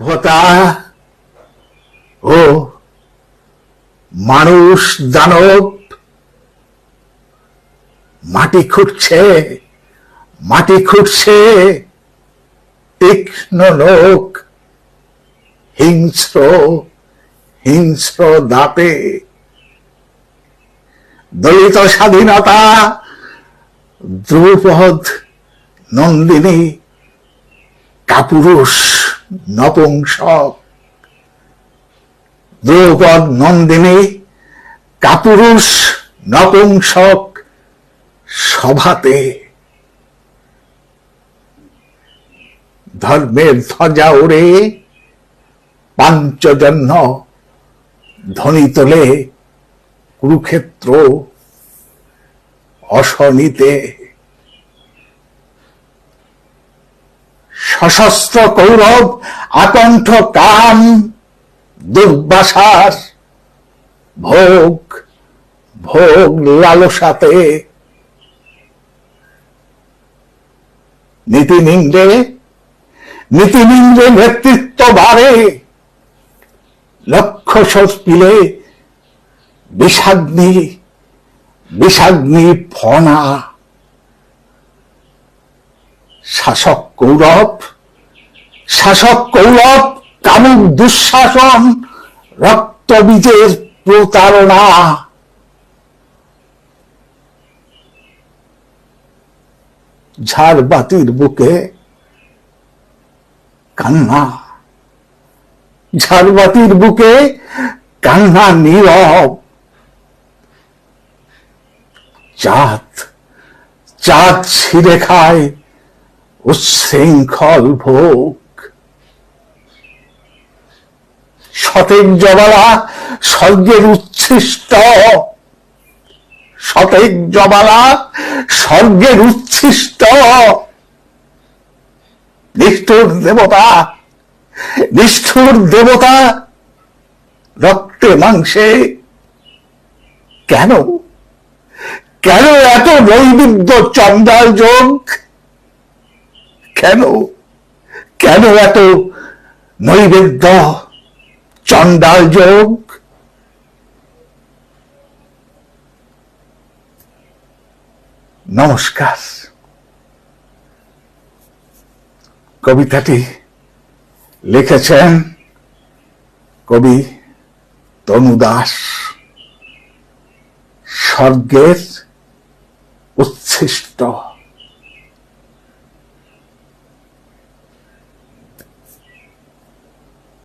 সভ্যতা ও মানুষ দানব মাটি খুঁটছে মাটি খুঁড়ছে তীক্ষ্ণ লোক, হিংস্র হিংস্র দাপে। দলিত স্বাধীনতা দ্রৌপদ নন্দিনী কাপুরুষ। নপুংসক। দ্রৌপদ নন্দিনী কাপুরুষ নপুংসক সভাতে। ধর্মের ধ্বজা ওড়ে পাঞ্চজন্য ধ্বনি তোলে কুরুক্ষেত্র অশনিতে। সশস্ত্র কৌরব, আকণ্ঠ কাম, দুর্বাসার, ভোগ ভোগ লালসাতে। নীতিনিন্দে নীতিনিন্দে নেতৃত্ব বাড়ে। লক্ষ্য পিলে বিষাগ্নি বিষাগ্নি ফনা। শাসক কৌরব শাসক কৌরব, কামুক দুঃশাসন রক্তবীজের প্রতারণা। ঝাড়বাতির বুকে কান্না। ঝাড়বাতির বুকে কান্না নীরব। চাঁদ চাঁদ ছিঁড়ে খায় উচ্ছৃঙ্খল ভোগ। সতেজ জবালা স্বর্গের উচ্ছিষ্ট। সতেজ জবালা স্বর্গের উচ্ছিষ্ট। নিষ্ঠুর দেবতা নিষ্ঠুর দেবতা রক্তে মাংসে কেন? কেন এত নৈবিদ্য চন্দাল যোগ? কেন? কেন এত নৈবেদ্য চন্ডাল যোগ। নমস্কার। কবিতাটি লিখেছেন কবি তনু দাস। স্বর্গের উচ্ছিষ্ট